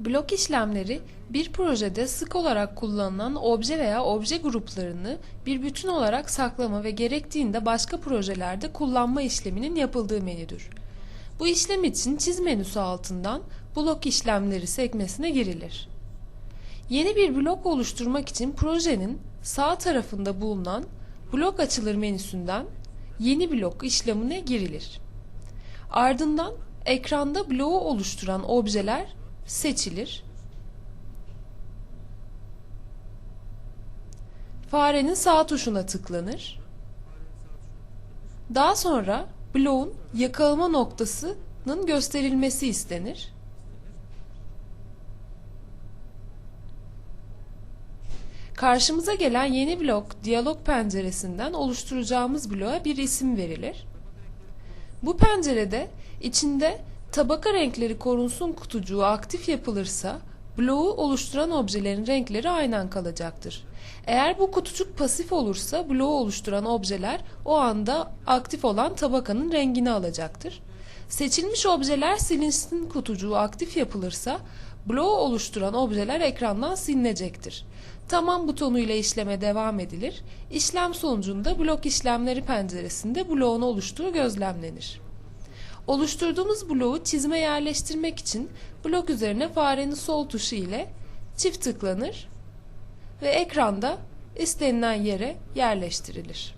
Blok işlemleri bir projede sık olarak kullanılan obje veya obje gruplarını bir bütün olarak saklama ve gerektiğinde başka projelerde kullanma işleminin yapıldığı menüdür. Bu işlem için çiz menüsü altından blok işlemleri sekmesine girilir. Yeni bir blok oluşturmak için projenin sağ tarafında bulunan blok açılır menüsünden yeni blok işlemine girilir. Ardından ekranda bloğu oluşturan objeler seçilir. Farenin sağ tuşuna tıklanır. Daha sonra bloğun yakalama noktasının gösterilmesi istenir. Karşımıza gelen yeni blok diyalog penceresinden oluşturacağımız bloğa bir isim verilir. Bu pencerede içinde tabaka renkleri korunsun kutucuğu aktif yapılırsa bloğu oluşturan objelerin renkleri aynen kalacaktır. Eğer bu kutucuk pasif olursa bloğu oluşturan objeler o anda aktif olan tabakanın rengini alacaktır. Seçilmiş objeler silinsin kutucuğu aktif yapılırsa bloğu oluşturan objeler ekrandan silinecektir. Tamam butonu ile işleme devam edilir. İşlem sonucunda blok işlemleri penceresinde bloğun oluştuğu gözlemlenir. Oluşturduğumuz bloğu çizime yerleştirmek için blok üzerine farenin sol tuşu ile çift tıklanır ve ekranda istenilen yere yerleştirilir.